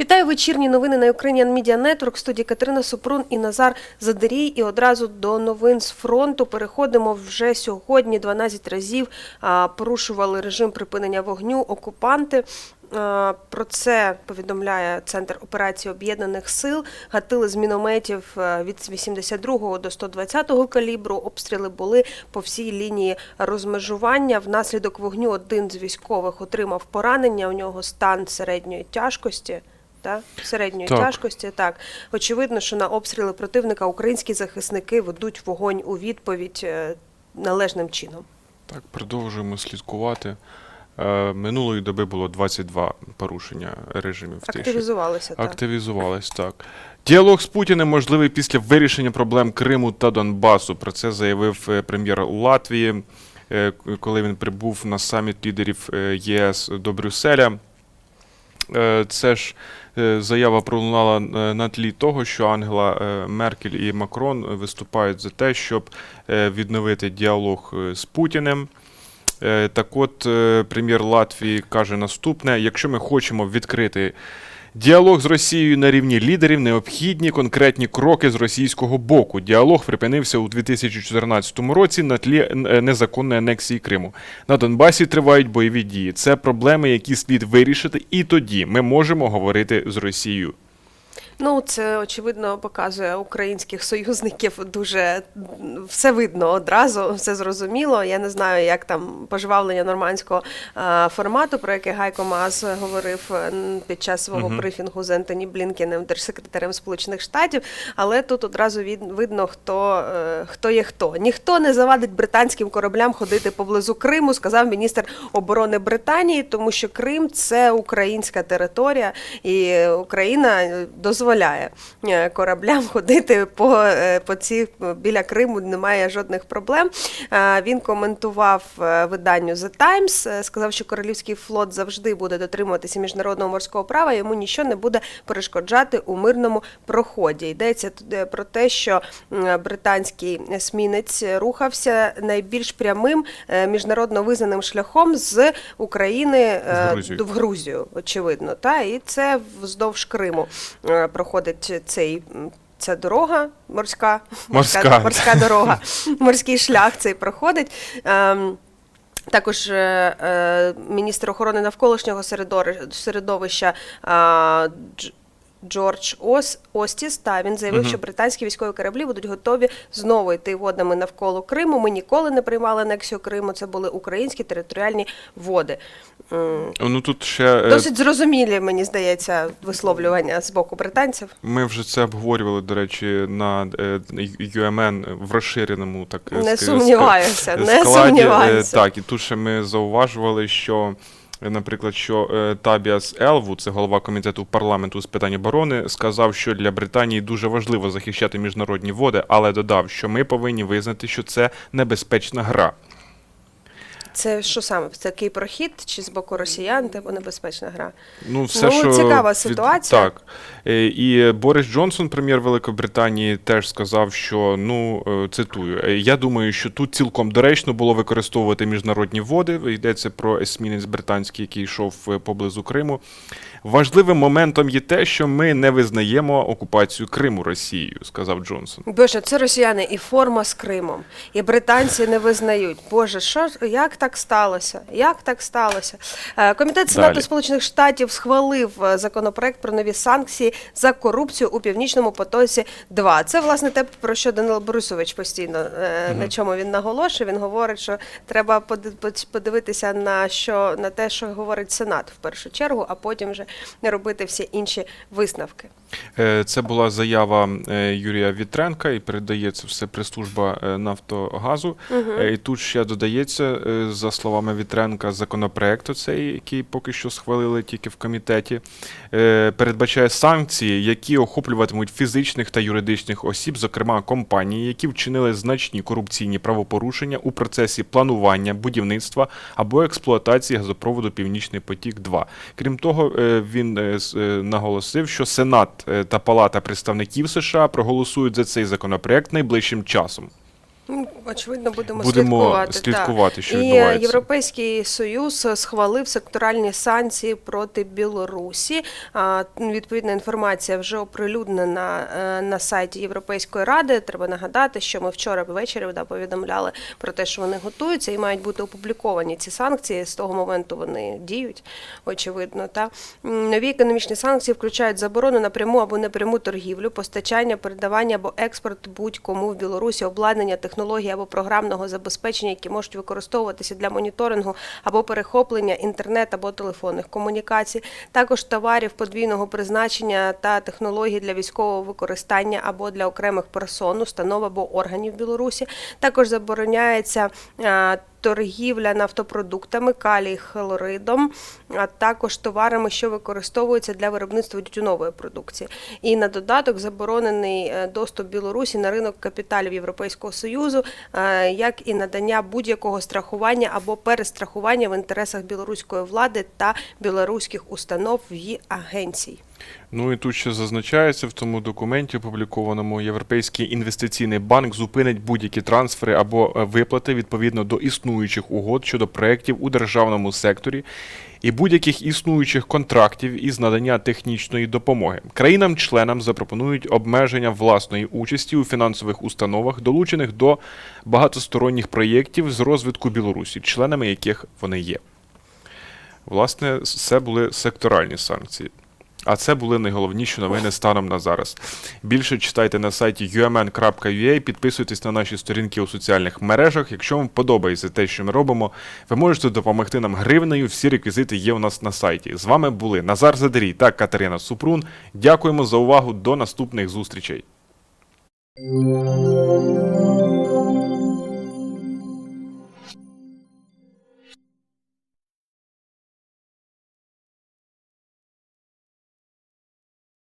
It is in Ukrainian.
Вітаю вечірні новини на Ukrainian Media Network. В студії Катерина Супрун і Назар Задерій. І одразу до новин з фронту переходимо вже сьогодні. 12 разів порушували режим припинення вогню окупанти. Про це повідомляє Центр операції Об'єднаних Сил. Гатили з мінометів від 82 до 120 калібру. Обстріли були по всій лінії розмежування. Внаслідок вогню один з військових отримав поранення. У нього стан середньої тяжкості. Та середньої Так. тяжкості, так очевидно, що на обстріли противника українські захисники ведуть вогонь у відповідь е, належним чином. Так, продовжуємо слідкувати. Е, Минулої доби було 22 порушення режимів. Активізувалися так. Активізувались, так. Діалог з Путіним можливий після вирішення проблем Криму та Донбасу. Про це заявив е, прем'єр Латвії, коли він прибув на саміт лідерів ЄС до Брюсселя. Це ж заява пролунала е, на тлі того, що Ангела е, Меркель і Макрон виступають за те, щоб е, відновити діалог е, з Путіним. Е, Так от, е, прем'єр Латвії каже наступне: якщо ми хочемо відкрити діалог з Росією на рівні лідерів, необхідні конкретні кроки з російського боку. Діалог припинився у 2014 році на тлі е, незаконної анексії Криму. На Донбасі тривають бойові дії. Це проблеми, які слід вирішити, і тоді ми можемо говорити з Росією. Ну, це очевидно показує українських союзників дуже все видно одразу, все зрозуміло. Я не знаю, як там пожвавлення нормандського формату, про яке Гайко Маас говорив е, під час свого брифінгу з Ентоні Блінкенем, держсекретарем Сполучених Штатів. Але тут одразу від, видно, хто, е, хто є хто. Ніхто не завадить британським кораблям ходити поблизу Криму, сказав міністр оборони Британії, тому що Крим це українська територія, і Україна е, дозволяє е, кораблям ходити по, е, по ці біля Криму. Немає жодних проблем. Е, Він коментував виданню The Times, сказав, що королівський флот завжди буде дотримуватися міжнародного морського права. Йому нічого не буде перешкоджати у мирному проході. Йдеться тут, про те, що британський есмінець рухався найбільш прямим міжнародно визнаним шляхом з України В Грузію. очевидно. Та і це вздовж Криму проходить цей. Ця дорога морська, Морська. морська дорога, морський шлях цей проходить. Ем, також е, е, міністр охорони навколишнього середовища е, Джордж Ос, Остіс, та він заявив, що британські військові кораблі будуть готові знову йти водами навколо Криму. Ми ніколи не приймали анексію Криму. Це були українські територіальні води. Ну тут ще е, Досить зрозумілі, мені здається, висловлювання з боку британців. Ми вже це обговорювали, до речі, на е, UMN в розширеному так Не сумніваюся, ск- не. Сумніваюся. Так, і тут ще ми зауважували, що. Наприклад, що е, Табіас Елву, це голова комітету парламенту з питань оборони, сказав, що для Британії дуже важливо захищати міжнародні води, але додав, що ми повинні визнати, що це небезпечна гра. Це що саме? Це такий прохід чи з боку росіян, типу небезпечна гра? Ну, все, Ну, що цікава від- ситуація. Так. Е, І Борис Джонсон, прем'єр Великобританії, теж сказав, що ну е, цитую: «Е, я думаю, що тут цілком доречно було використовувати міжнародні води. Йдеться про есмінець британський, який йшов поблизу Криму. Важливим моментом є те, що ми не визнаємо окупацію Криму Росією, сказав Джонсон. Боже, це росіяни і форма з Кримом, і британці не визнають. Боже, що як так сталося? Як так сталося? Е, Комітет Сенату Далі. Сполучених Штатів схвалив е, законопроект про нові санкції за корупцію у північному потоці. 2 це власне те, про що Данило Борисович постійно е, на чому він наголошує. Він говорить, що треба поди- подивитися на що на те, що говорить Сенат в першу чергу, а потім вже не робити всі інші висновки. Це була заява Юрія Вітренка і передається все прес-служба Нафтогазу. Е, І тут ще додається, за словами Вітренка, законопроект оцей, який поки що схвалили тільки в комітеті, е, передбачає санкції, які охоплюватимуть фізичних та юридичних осіб, зокрема компанії, які вчинили значні корупційні правопорушення у процесі планування, будівництва або експлуатації газопроводу Північний потік 2 Крім того, е, він е, наголосив, що Сенат та Палата представників США проголосують за цей законопроект найближчим часом. Ну, Очевидно, будемо, Будемо слідкувати. слідкувати, що І відбувається. Європейський Союз схвалив секторальні санкції проти Білорусі. Відповідна інформація вже оприлюднена е, на сайті Європейської ради. Треба нагадати, що ми вчора ввечері да, повідомляли про те, що вони готуються і мають бути опубліковані ці санкції. З того моменту вони діють, очевидно. Та нові економічні санкції включають заборону на пряму або непряму торгівлю, постачання, передавання або експорт будь-кому в Білорусі, обладнання, технології або програмного забезпечення, які можуть використовуватися для моніторингу або перехоплення інтернет або телефонних комунікацій, також товарів подвійного призначення та технологій для військового використання або для окремих персон, установ або органів Білорусі. Також забороняється. Торгівля нафтопродуктами, калій, хлоридом, а також товарами, що використовуються для виробництва тютюнової продукції. І на додаток заборонений е, доступ Білорусі на ринок капіталів Європейського союзу, е, як і надання будь-якого страхування або перестрахування в інтересах білоруської влади та білоруських установ і агенцій. Ну і тут ще зазначається в тому документі, опублікованому Європейський інвестиційний банк зупинить будь-які трансфери або е, виплати відповідно до існуючих угод щодо проєктів у державному секторі і будь-яких існуючих контрактів із надання технічної допомоги. Країнам-членам запропонують обмеження власної участі у фінансових установах, долучених до багатосторонніх проєктів з розвитку Білорусі, членами яких вони є. Власне, це були секторальні санкції. А це були найголовніші новини станом на зараз. Більше читайте на сайті umn.ua, підписуйтесь на наші сторінки у соціальних мережах. Якщо вам подобається те, що ми робимо, ви можете допомогти нам гривнею. Всі реквізити є у нас на сайті. З вами були Назар Задарій та Катерина Супрун. Дякуємо за увагу. До наступних зустрічей.